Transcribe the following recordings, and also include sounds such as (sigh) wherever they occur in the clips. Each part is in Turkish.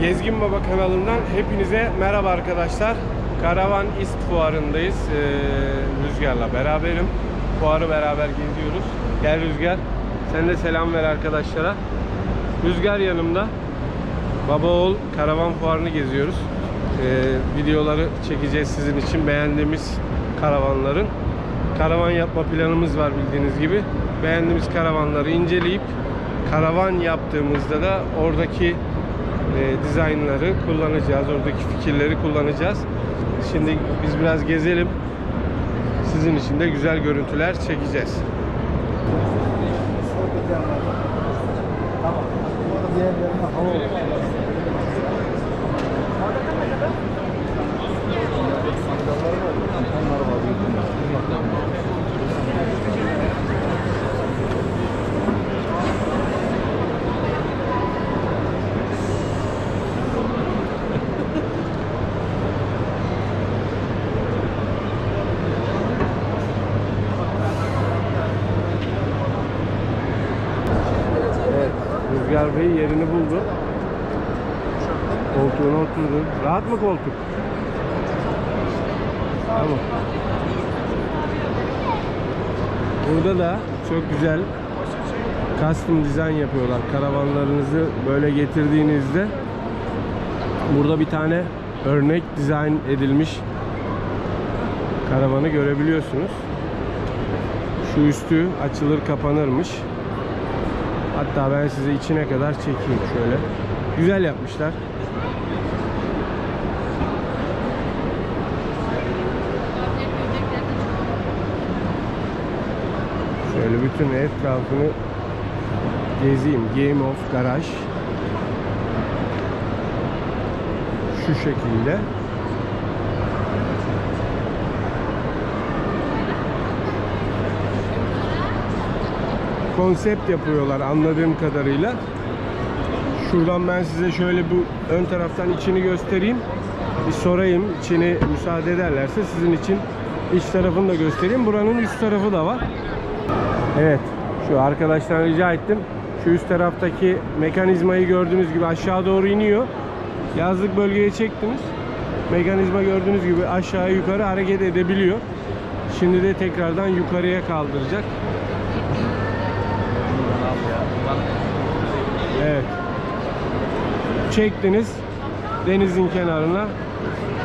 Gezgin Baba kanalından hepinize merhaba arkadaşlar. Karavan İst fuarındayız. Ee, Rüzgar'la beraberim. Fuarı beraber geziyoruz. Gel Rüzgar. Sen de selam ver arkadaşlara. Rüzgar yanımda. Baba oğul karavan fuarını geziyoruz. Ee, videoları çekeceğiz sizin için beğendiğimiz karavanların. Karavan yapma planımız var bildiğiniz gibi. Beğendiğimiz karavanları inceleyip karavan yaptığımızda da oradaki e, dizaynları kullanacağız. Oradaki fikirleri kullanacağız. Şimdi biz biraz gezelim. Sizin için de güzel görüntüler çekeceğiz. Evet, Koltuğuna oturdu. Rahat mı koltuk? Tamam. Burada da çok güzel custom dizayn yapıyorlar. Karavanlarınızı böyle getirdiğinizde burada bir tane örnek dizayn edilmiş karavanı görebiliyorsunuz. Şu üstü açılır kapanırmış. Hatta ben size içine kadar çekeyim şöyle. Güzel yapmışlar. Şöyle bütün etrafını gezeyim. Game of Garage. Şu şekilde. konsept yapıyorlar anladığım kadarıyla. Şuradan ben size şöyle bu ön taraftan içini göstereyim. Bir sorayım içini müsaade ederlerse sizin için iç tarafını da göstereyim. Buranın üst tarafı da var. Evet şu arkadaştan rica ettim. Şu üst taraftaki mekanizmayı gördüğünüz gibi aşağı doğru iniyor. Yazlık bölgeye çektiniz. Mekanizma gördüğünüz gibi aşağı yukarı hareket edebiliyor. Şimdi de tekrardan yukarıya kaldıracak. Evet. Çektiniz denizin kenarına.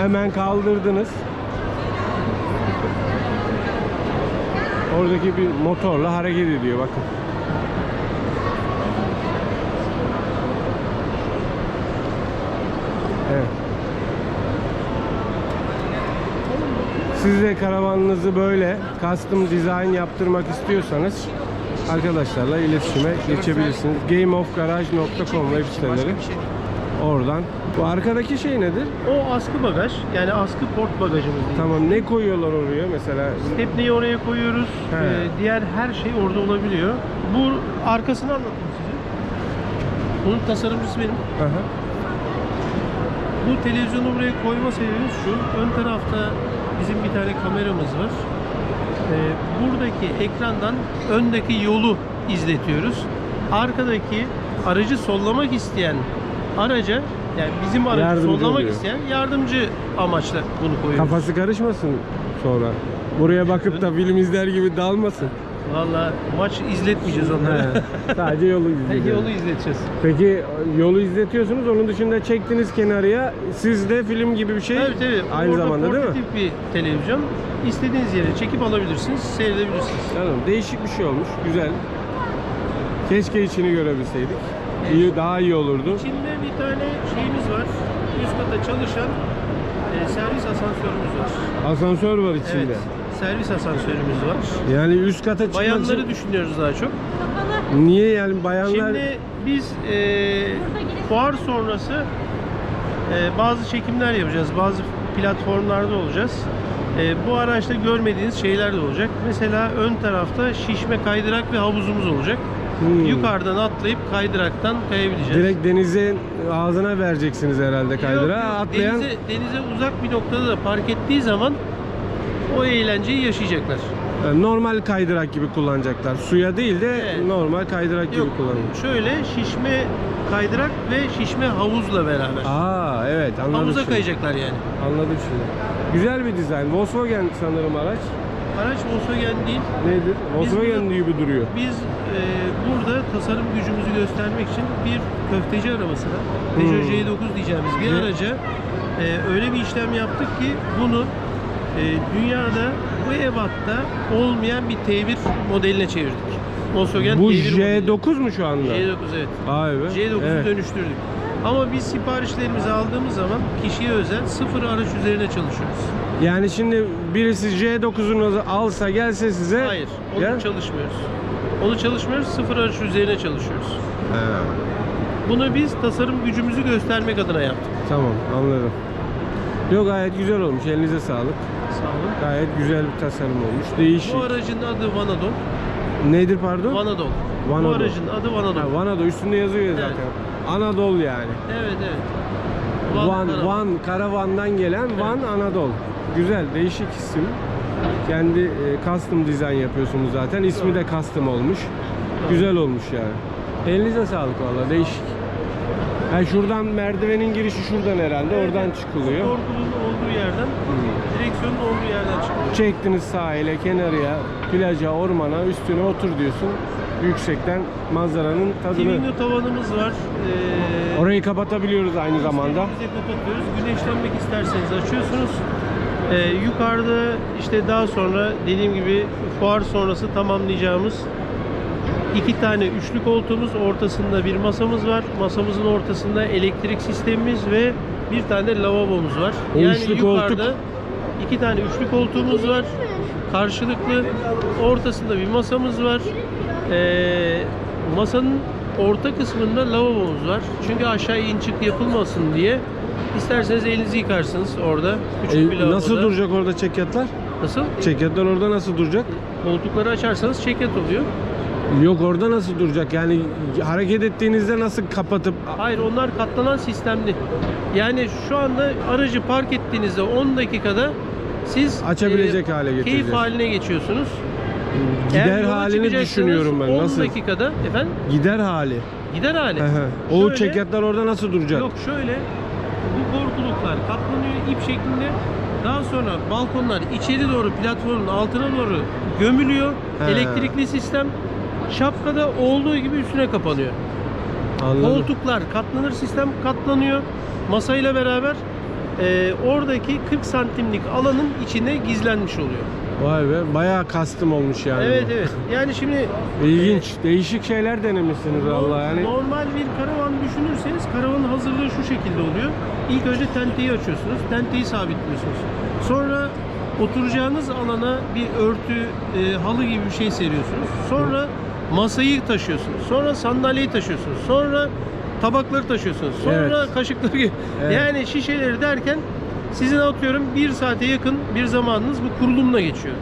Hemen kaldırdınız. Oradaki bir motorla hareket ediyor bakın. Siz de karavanınızı böyle custom design yaptırmak istiyorsanız arkadaşlarla iletişime geçebilirsiniz. gameofgarage.com web siteleri. Oradan. Bu arkadaki şey nedir? O askı bagaj yani askı port bagajımız değil. Tamam ne koyuyorlar oraya mesela? Stepneyi oraya koyuyoruz. He. Ee, diğer her şey orada olabiliyor. Bu arkasını anlatayım size. Bunun tasarımcısı benim. Aha. Bu televizyonu buraya koyma sebebimiz şu. Ön tarafta bizim bir tane kameramız var. Ee, buradaki ekrandan öndeki yolu izletiyoruz. Arkadaki aracı sollamak isteyen araca yani bizim aracı Yardımcı sollamak oluyor. isteyen yardımcı amaçla bunu koyuyoruz. Kafası karışmasın sonra. Buraya bakıp da film izler gibi dalmasın. Valla maç izletmeyeceğiz onlara. He, Sadece (laughs) yolu izleyeceğiz. Yolu izleteceğiz. Peki yolu izletiyorsunuz. Onun dışında çektiniz kenarıya. Siz de film gibi bir şey Tabii tabii. aynı Orada zamanda değil mi? portatif bir televizyon. İstediğiniz yere çekip alabilirsiniz, seyredebilirsiniz. Canım değişik bir şey olmuş. Güzel. Keşke içini görebilseydik. İyi, daha iyi olurdu. İçinde bir tane şeyimiz var. Üst kata çalışan e, servis asansörümüz var. Asansör var içinde. Evet. Servis asansörümüz var. Yani üst kata çıkmak Bayanları için- düşünüyoruz daha çok. Niye yani bayanlar Şimdi biz e, fuar sonrası e, bazı çekimler yapacağız. Bazı platformlarda olacağız. E, bu araçta görmediğiniz şeyler de olacak. Mesela ön tarafta şişme kaydırak ve havuzumuz olacak. Hmm. Yukarıdan atlayıp kaydıraktan kayabileceğiz. direkt denize ağzına vereceksiniz herhalde kaydıra. Yok, yok. Atlayan Denize, denize uzak bir noktada da park ettiği zaman o eğlenceyi yaşayacaklar. Yani normal kaydırak gibi kullanacaklar. Suya değil de Evet. normal kaydırak gibi kullanılıyor. şöyle şişme kaydırak ve şişme havuzla beraber. Aa evet anladım Havuza şimdi. kayacaklar yani. Anladım şimdi. Güzel bir dizayn. Volkswagen sanırım araç. Araç Volkswagen değil. Nedir? Volkswagen gibi duruyor. Biz e, burada tasarım gücümüzü göstermek için bir köfteci arabasına, Peugeot Hmm. J9 diyeceğimiz bir Ne? araca e, öyle bir işlem yaptık ki bunu e, dünyada bu ebatta olmayan bir T1 modeline çevirdik. Volkswagen Bu T1 modeli. J9 mu şu anda? J9 evet. Vay be. J9'u Evet. dönüştürdük. Ama biz siparişlerimizi aldığımız zaman kişiye özel sıfır araç üzerine çalışıyoruz. Yani şimdi birisi J9'unu alsa gelse size Hayır, onu Ya? çalışmıyoruz. Onu çalışmıyoruz, sıfır araç üzerine çalışıyoruz. He, Bunu biz tasarım gücümüzü göstermek adına yaptık. tamam anladım. Yok gayet güzel olmuş. Elinize sağlık. Sağ olun. Gayet güzel bir tasarım olmuş. Değişik. Bu aracın adı Vanadol. Nedir pardon? Vanadol. Bu Vanadol. aracın adı Vanadol. Ha, Vanado üstünde yazıyor ya Evet. zaten. Anadolu yani. Evet evet. Van, Karavan. Van, karavandan gelen Van Anadolu. Güzel, değişik isim. Kendi e, custom dizayn yapıyorsunuz zaten. İsmi de custom olmuş. Güzel olmuş yani. Elinize sağlık valla, değişik. Ha, şuradan merdivenin girişi şuradan herhalde. Evet, Oradan çıkılıyor. Korkulun olduğu yerden, direksiyonun olduğu yerden çıkıyor. Çektiniz sahile, kenarıya, plaja, ormana, üstüne otur diyorsun. Yüksekten manzaranın tadını. Twingo tavanımız var. Ee, Orayı kapatabiliyoruz aynı zamanda. Kapatıyoruz. Güneşlenmek isterseniz açıyorsunuz. Ee, yukarıda işte daha sonra dediğim gibi fuar sonrası tamamlayacağımız iki tane üçlü koltuğumuz, ortasında bir masamız var. Masamızın ortasında elektrik sistemimiz ve bir tane lavabomuz var. O yani üçlü yukarıda koltuk- iki tane üçlü koltuğumuz var. Karşılıklı ortasında bir masamız var. Ee, masanın orta kısmında lavabomuz var. Çünkü aşağı in çık yapılmasın diye isterseniz elinizi yıkarsınız orada. Küçük bir E, lavaboda. nasıl duracak orada çekyatlar? Nasıl? Çekyatlar orada nasıl duracak? Koltukları açarsanız çekyat oluyor. Yok orada nasıl duracak? Yani hareket ettiğinizde nasıl kapatıp Hayır onlar katlanan sistemli. Yani şu anda aracı park ettiğinizde 10 dakikada siz Açabilecek e, hale Keyif getireceğiz. haline geçiyorsunuz. gider Eğer halini düşünüyorum ben. 10 Nasıl? dakikada efendim Gider hali. gider hali. O Şöyle- çekyatlar orada nasıl duracak? Yok şöyle bu korkuluklar katlanıyor ip şeklinde. Daha sonra balkonlar içeri doğru platformun altına doğru gömülüyor. He. Elektrikli sistem şapkada olduğu gibi üstüne kapanıyor. Anladım. Koltuklar katlanır sistem katlanıyor. Masayla beraber e, oradaki 40 santimlik alanın içine gizlenmiş oluyor. Vay be bayağı kastım olmuş yani. evet evet. Yani şimdi İlginç. Değişik şeyler denemişsiniz valla yani. normal bir karavan düşünürseniz karavanın hazırlığı şu şekilde oluyor. İlk önce tenteyi açıyorsunuz. Tenteyi sabitliyorsunuz. Sonra oturacağınız alana bir örtü, e, halı gibi bir şey seriyorsunuz. Sonra masayı taşıyorsunuz. Sonra sandalyeyi taşıyorsunuz. Sonra tabakları taşıyorsunuz. Sonra Evet. kaşıkları. Evet. Yani şişeleri derken sizin atıyorum bir saate yakın bir zamanınız bu kurulumla geçiyor.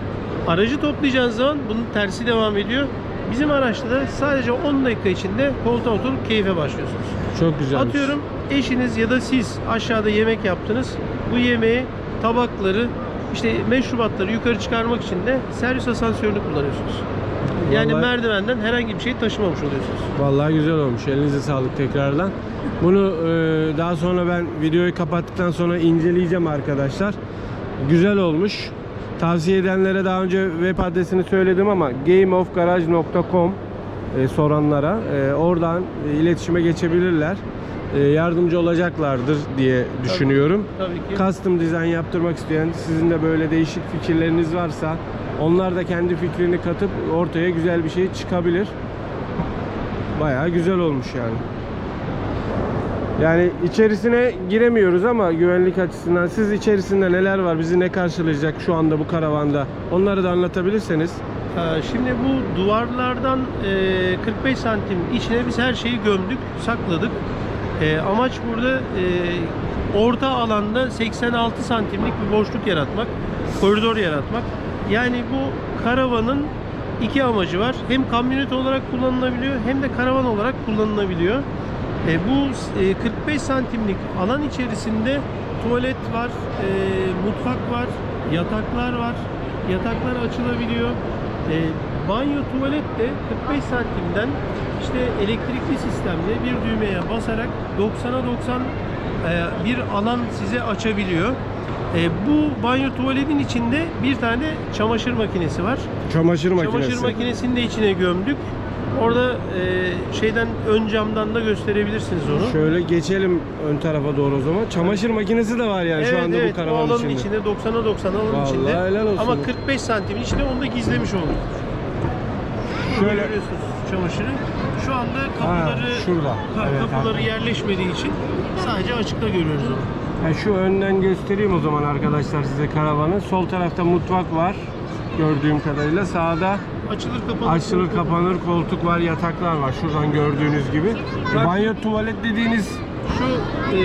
Aracı toplayacağınız zaman bunun tersi devam ediyor. Bizim araçta da sadece 10 dakika içinde koltuğa oturup keyfe başlıyorsunuz. Çok güzelmiş. Atıyorum eşiniz ya da siz aşağıda yemek yaptınız. Bu yemeği, tabakları, işte meşrubatları yukarı çıkarmak için de servis asansörünü kullanıyorsunuz. Yani Vallahi- merdivenden herhangi bir şey taşımamış oluyorsunuz. Vallahi güzel olmuş. Elinize sağlık tekrardan. Bunu e, daha sonra ben videoyu kapattıktan sonra inceleyeceğim arkadaşlar. Güzel olmuş. Tavsiye edenlere daha önce web adresini söyledim ama gameofgarage.com e, soranlara e, oradan e, iletişime geçebilirler. E, yardımcı olacaklardır diye düşünüyorum. Tabii ki. Custom dizayn yaptırmak isteyen, sizin de böyle değişik fikirleriniz varsa onlar da kendi fikrini katıp ortaya güzel bir şey çıkabilir. Bayağı güzel olmuş yani. Yani içerisine giremiyoruz ama güvenlik açısından siz içerisinde neler var, bizi ne karşılayacak şu anda bu karavanda onları da anlatabilirseniz. Ee, Şimdi bu duvarlardan e, 45 santim içine biz her şeyi gömdük, sakladık. E, Amaç burada e, orta alanda 86 santimlik bir boşluk yaratmak, koridor yaratmak. Yani bu karavanın iki amacı var. Hem kamyonet olarak kullanılabiliyor hem de karavan olarak kullanılabiliyor. E, bu e, 45 santimlik alan içerisinde tuvalet var, e, mutfak var, yataklar var. Yataklar açılabiliyor. E, banyo tuvalet de 45 santimden işte elektrikli sistemle bir düğmeye basarak 90'a 90 e, bir alan size açabiliyor. E, bu banyo tuvaletin içinde bir tane çamaşır makinesi var. Çamaşır makinesi. Çamaşır makinesini de içine gömdük. Orada e, şeyden ön camdan da gösterebilirsiniz onu. Şöyle geçelim ön tarafa doğru o zaman. Çamaşır makinesi de var yani şu anda bu o karavan alanın içinde. içinde 90'a 90 alanın Vallahi içinde. helal olsun. Ama 45 santimin içinde onu da gizlemiş olduk. Şöyle görüyorsunuz çamaşırı. Şu anda Ha, kapıları şurada. Ha, Evet, kapıları haklı. yerleşmediği için sadece açıkta görüyoruz onu. Ha, şu önden göstereyim o zaman arkadaşlar size karavanı. Sol tarafta mutfak var gördüğüm kadarıyla. Sağda Açılır kapanır. açılır kapanır koltuk var, yataklar var şuradan gördüğünüz gibi. E, banyo tuvalet dediğiniz Şu e,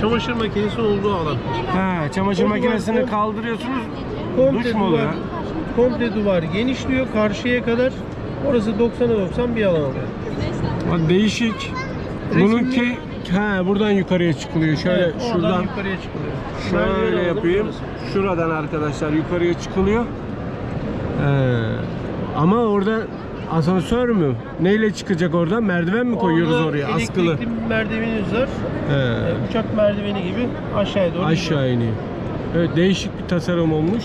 çamaşır makinesi olduğu alan. ha, çamaşır O duvar- makinesini o- kaldırıyorsunuz. Komple Duş mu oluyor? duvar, komple duvar genişliyor karşıya kadar. Orası 90'a 90 bir alan oluyor. Değişik. Resimli- Bununki ha buradan yukarıya çıkılıyor. Şöyle Evet, şuradan yukarıya çıkılıyor. Şöyle yapayım. Şuradan arkadaşlar yukarıya çıkılıyor. Ee, ama orada asansör mü? Neyle çıkacak oradan? Merdiven mi koyuyoruz Orada oraya? Askılı. Elektrikli bir merdivenimiz var. Ee, uçak merdiveni gibi aşağıya doğru gidiyor. Aşağı iniyor. Evet değişik bir tasarım olmuş.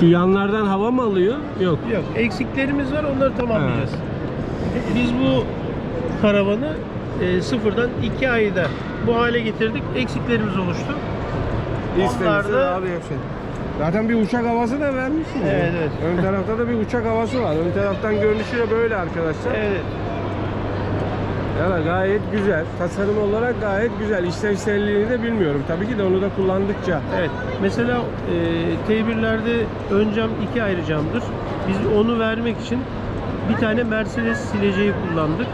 Şu yanlardan hava mı alıyor? Yok. Yok eksiklerimiz var onları tamamlayacağız. Biz bu karavanı e, sıfırdan iki ayda bu hale getirdik. Eksiklerimiz oluştu. Da abi hepsi. Zaten bir uçak havası da vermişsin. ya. Evet, evet. Ön tarafta da bir uçak havası var. Ön taraftan görünüşü de böyle arkadaşlar. evet, Ya da gayet güzel. Tasarım olarak gayet güzel. İşlevselliğini de bilmiyorum. Tabii ki de onu da kullandıkça. evet. Mesela e, T1'lerde ön cam iki ayrı camdır. Biz onu vermek için bir tane Mercedes sileceği kullandık.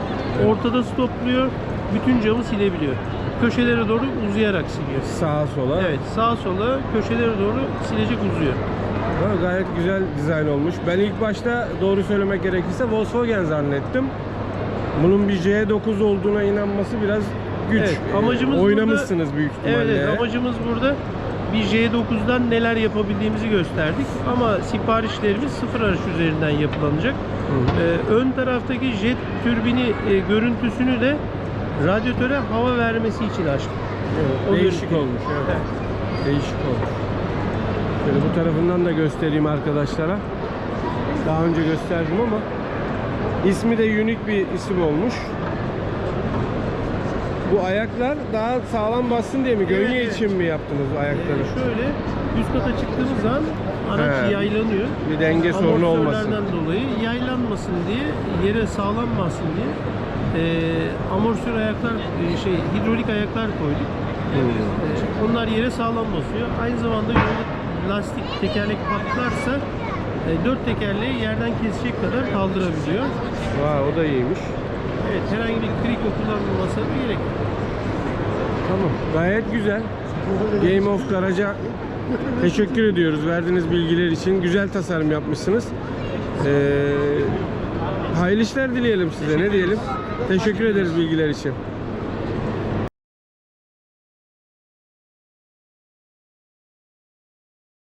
Ortada stopluyor, bütün camı silebiliyor. Köşelere doğru uzayarak siliyor. Sağa sola. Evet, sağa sola köşelere doğru silecek uzuyor. Ha, gayet güzel dizayn olmuş. Ben ilk başta doğru söylemek gerekirse Volkswagen zannettim. Bunun bir J9 olduğuna inanması biraz güç. Evet, amacımız Oynamışsınız burada, büyük ihtimalle. evet, amacımız burada bir J9'dan neler yapabildiğimizi gösterdik. Ama siparişlerimiz sıfır araç üzerinden yapılanacak. Hı. Ee, ön taraftaki jet türbini e, görüntüsünü de radyatöre hava vermesi için açtık. Evet, O değişik görüntü. olmuş. Evet. Değişik olmuş. Şöyle bu tarafından da göstereyim arkadaşlara. Daha önce gösterdim ama ismi de unik bir isim olmuş. Bu ayaklar daha sağlam bassın diye mi? Gönye Evet, evet. için mi yaptınız bu ayakları? Ee, şöyle üst kata çıktığımız zaman araç He. yaylanıyor. Bir denge sorunu olmasın. Dolayı yaylanmasın diye, yere sağlam bassın diye e, amortisör ayaklar, e, şey hidrolik ayaklar koyduk. Hmm. E, onlar yere sağlam basıyor. Aynı zamanda yolda lastik tekerlek patlarsa e, dört tekerleği yerden kesecek kadar kaldırabiliyor. Vay, o da iyiymiş. Evet, herhangi bir kriko kullanılmasına da gerek yok. Tamam. Gayet güzel. Game of Garage'a teşekkür ediyoruz verdiğiniz bilgiler için. Güzel tasarım yapmışsınız. Ee, hayırlı işler dileyelim size. Ne diyelim? Teşekkür ederiz bilgiler için.